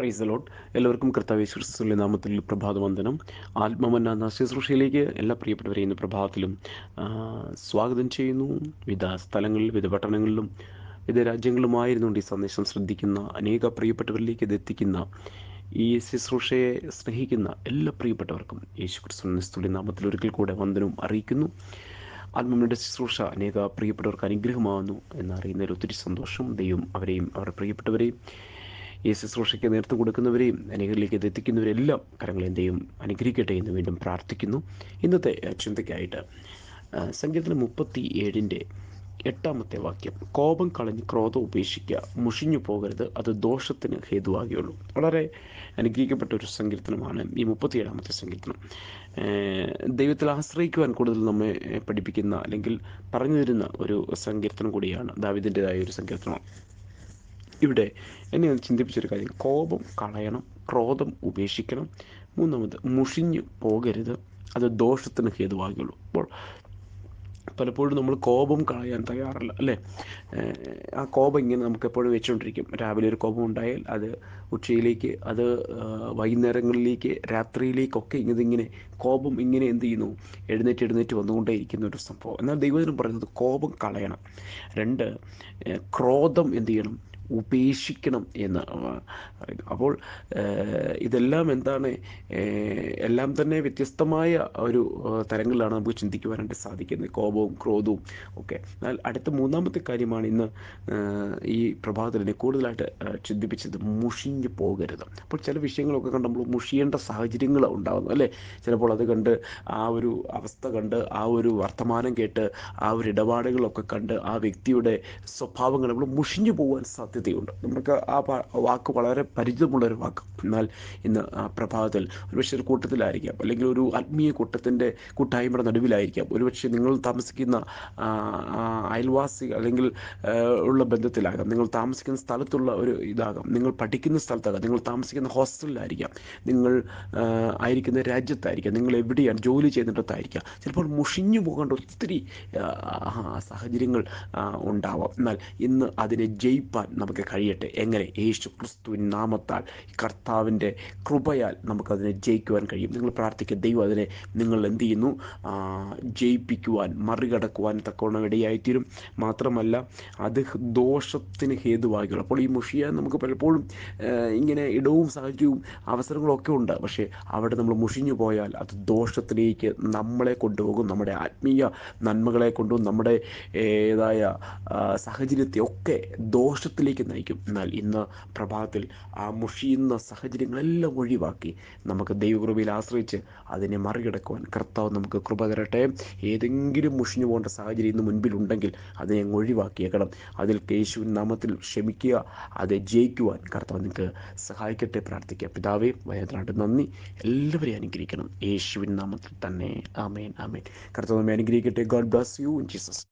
Price ലോട്ട് എല്ലാവർക്കും കർത്താവ് ക്രിസ്തുവിന്റെ നാമത്തിൽ പ്രഭാതവന്ദനം. ആത്മമന്ന എന്ന ശുശ്രൂഷയിലേക്ക് എല്ലാ പ്രിയപ്പെട്ടവരെയും ഇന്ന് പ്രഭാതത്തിലും സ്വാഗതം ചെയ്യുന്നു. വിവിധ സ്ഥലങ്ങളിൽ വിവിധ പട്ടണങ്ങളിലും വിവിധ രാജ്യങ്ങളുമായിരുന്നുകൊണ്ട് ഈ സന്ദേശം ശ്രദ്ധിക്കുന്ന അനേക പ്രിയപ്പെട്ടവരിലേക്ക് ഇത് എത്തിക്കുന്ന ഈ ശുശ്രൂഷയെ സ്നേഹിക്കുന്ന എല്ലാ പ്രിയപ്പെട്ടവർക്കും യേശു ക്രിസ്തുവിന്റെ നാമത്തിൽ ഒരിക്കൽ കൂടെ വന്ദനവും അറിയിക്കുന്നു. ആത്മമ്മയുടെ ശുശ്രൂഷ അനേക പ്രിയപ്പെട്ടവർക്ക് അനുഗ്രഹമാകുന്നു എന്നറിയുന്നതിൽ ഒത്തിരി സന്തോഷം. ദൈവം അവരെയും അവരുടെ പ്രിയപ്പെട്ടവരെയും ഈ ശുശ്രൂഷയ്ക്ക് നേതൃത്വം കൊടുക്കുന്നവരെയും അനേകരിലേക്ക് ഇത് എത്തിക്കുന്നവരെല്ലാം കരങ്ങളെയും എന്തെയും അനുഗ്രഹിക്കട്ടെ എന്ന് വീണ്ടും പ്രാർത്ഥിക്കുന്നു. ഇന്നത്തെ ചിന്തയ്ക്കായിട്ട് സംഗീതത്തിന് സങ്കീർത്തനം മുപ്പത്തി ഏഴിന്റെ എട്ടാമത്തെ വാക്യം. കോപം കളഞ്ഞ് ക്രോധം ഉപേക്ഷിക്കുക മുഷിഞ്ഞു പോകരുത് അത് ദോഷത്തിന് ഹേതുവാകുകയുള്ളൂ. വളരെ അനുഗ്രഹിക്കപ്പെട്ട ഒരു സങ്കീർത്തനമാണ് ഈ മുപ്പത്തിയേഴാമത്തെ സങ്കീർത്തനം. ദൈവത്തിൽ ആശ്രയിക്കുവാൻ കൂടുതൽ നമ്മെ പഠിപ്പിക്കുന്ന അല്ലെങ്കിൽ പറഞ്ഞു തരുന്ന ഒരു സങ്കീർത്തനം കൂടിയാണ് ദാവിദിന്റെതായ ഒരു സങ്കീർത്തനമാണ് ഇവിടെ. എന്നെ ഒന്ന് ചിന്തിപ്പിച്ചൊരു കാര്യം. കോപം കളയണം ക്രോധം ഉപേക്ഷിക്കണം. മൂന്നാമത് മുഷിഞ്ഞു പോകരുത്. അത് ദോഷത്തിന് ഹേതുവാകുള്ളൂ അപ്പോൾ പലപ്പോഴും നമ്മൾ കോപം കളയാൻ തയ്യാറല്ല അല്ലേ? ആ കോപം ഇങ്ങനെ നമുക്ക് എപ്പോഴും വെച്ചുകൊണ്ടിരിക്കും. രാവിലെ ഒരു കോപം ഉണ്ടായാൽ അത് ഉച്ചയിലേക്ക് അത് വൈകുന്നേരങ്ങളിലേക്ക് രാത്രിയിലേക്കൊക്കെ ഇങ്ങനെ ഇങ്ങനെ കോപം ഇങ്ങനെ എന്ത് ചെയ്യുന്നു? എഴുന്നേറ്റ് എഴുന്നേറ്റ് വന്നുകൊണ്ടേയിരിക്കുന്ന ഒരു സംഭവം. എന്നാൽ ദൈവത്തിനും പറയുന്നത് കോപം കളയണം. രണ്ട് ക്രോധം എന്ത് ചെയ്യണം? ഉപേക്ഷിക്കണം എന്ന് അപ്പോൾ ഇതെല്ലാം എന്താണ് എല്ലാം തന്നെ വ്യത്യസ്തമായ ഒരു തരങ്ങളിലാണ് നമുക്ക് ചിന്തിക്കുവാനായിട്ട് സാധിക്കുന്നത്. കോപവും ക്രോധവും ഒക്കെ. എന്നാൽ അടുത്ത മൂന്നാമത്തെ കാര്യമാണ് ഇന്ന് ഈ പ്രഭാതത്തിനെ കൂടുതലായിട്ട് ചിന്തിപ്പിച്ചത് മുഷിഞ്ഞു പോകരുത്. അപ്പോൾ ചില വിഷയങ്ങളൊക്കെ കണ്ട് നമ്മൾ മുഷിയേണ്ട സാഹചര്യങ്ങൾ ഉണ്ടാകുന്നു അല്ലേ? ചിലപ്പോൾ അത് കണ്ട് ആ ഒരു അവസ്ഥ കണ്ട് ആ ഒരു വർത്തമാനം കേട്ട് ആ ഒരു ഇടപാടുകളൊക്കെ കണ്ട് ആ വ്യക്തിയുടെ സ്വഭാവങ്ങൾ നമ്മൾ മുഷിഞ്ഞു പോകാൻ സാധ്യതയുണ്ട് നമുക്ക് ആ വാക്ക് വളരെ പരിചിതമുള്ളൊരു വാക്ക്. എന്നാൽ ഇന്ന് പ്രഭാതത്തിൽ ഒരുപക്ഷെ ഒരു കൂട്ടത്തിലായിരിക്കാം. അല്ലെങ്കിൽ ഒരു ആത്മീയ കൂട്ടത്തിന്റെ കൂട്ടായ്മയുടെ നടുവിലായിരിക്കാം. ഒരുപക്ഷെ നിങ്ങൾ താമസിക്കുന്ന അയൽവാസി അല്ലെങ്കിൽ ഉള്ള ബന്ധത്തിലാകാം. നിങ്ങൾ താമസിക്കുന്ന സ്ഥലത്തുള്ള ഒരു ഇതാകാം. നിങ്ങൾ പഠിക്കുന്ന സ്ഥലത്താകാം. നിങ്ങൾ താമസിക്കുന്ന ഹോസ്റ്റലിലായിരിക്കാം. നിങ്ങൾ ആയിരിക്കുന്ന രാജ്യത്തായിരിക്കാം. നിങ്ങൾ എവിടെയാണ് ജോലി ചെയ്യുന്നിടത്തായിരിക്കാം. ചിലപ്പോൾ മുഷിഞ്ഞു പോകേണ്ട ഒത്തിരി സാഹചര്യങ്ങൾ ഉണ്ടാവാം. എന്നാൽ ഇന്ന് അതിനെ ജയിപ്പാൻ നമുക്ക് കഴിയട്ടെ. എങ്ങനെ? യേശു ക്രിസ്തുവിൻ നാമത്താൽ കർത്താവിന്റെ കൃപയാൽ നമുക്കതിനെ ജയിക്കുവാൻ കഴിയും. നിങ്ങൾ പ്രാർത്ഥിക്കുക ദൈവം അതിനെ നിങ്ങൾ എന്ത് ചെയ്യുന്നു? ജയിപ്പിക്കുവാൻ മറികടക്കുവാൻ തക്കവണ്ണം ഇടയായിത്തീരും. മാത്രമല്ല അത് ദോഷത്തിന് ഹേതുവാകുള്ളൂ അപ്പോൾ ഈ മുഷിയ നമുക്ക് പലപ്പോഴും ഇങ്ങനെ ഇടവും സാഹചര്യവും അവസരങ്ങളൊക്കെ ഉണ്ട്. പക്ഷേ അവിടെ നമ്മൾ മുഷിഞ്ഞു പോയാൽ അത് ദോഷത്തിലേക്ക് നമ്മളെ കൊണ്ടുപോകും. നമ്മുടെ ആത്മീയ നന്മകളെ കൊണ്ടും നമ്മുടെ ഏതായ സാഹചര്യത്തെ ഒക്കെ ദോഷത്തിലേക്ക് നയിക്കും. എന്നാൽ ഇന്ന് പ്രഭാതത്തിൽ ആ മുഷിയുന്ന സാഹചര്യങ്ങളെല്ലാം ഒഴിവാക്കി നമുക്ക് ദൈവകൃപയിൽ ആശ്രയിച്ച് അതിനെ മറികടക്കുവാൻ കർത്താവ് നമുക്ക് കൃപ തരട്ടെ. ഏതെങ്കിലും മുഷിഞ്ഞു പോകേണ്ട സാഹചര്യം ഇന്ന് മുൻപിലുണ്ടെങ്കിൽ അതിനെ ഒഴിവാക്കിയേക്കണം. അതിൽ യേശുവിൻ നാമത്തിൽ ക്ഷമിക്കുക അത് ജയിക്കുവാൻ കർത്താവ് നിങ്ങൾക്ക് സഹായിക്കട്ടെ പ്രാർത്ഥിക്കുക പിതാവേ വയനാട് നന്ദി. എല്ലാവരെയും അനുഗ്രഹിക്കണം. യേശുവിൻ നാമത്തിൽ തന്നെ. ആമേൻ ആമേൻ. കർത്താവ് നമ്മെ അനുഗ്രഹിക്കട്ടെ. God bless you Jesus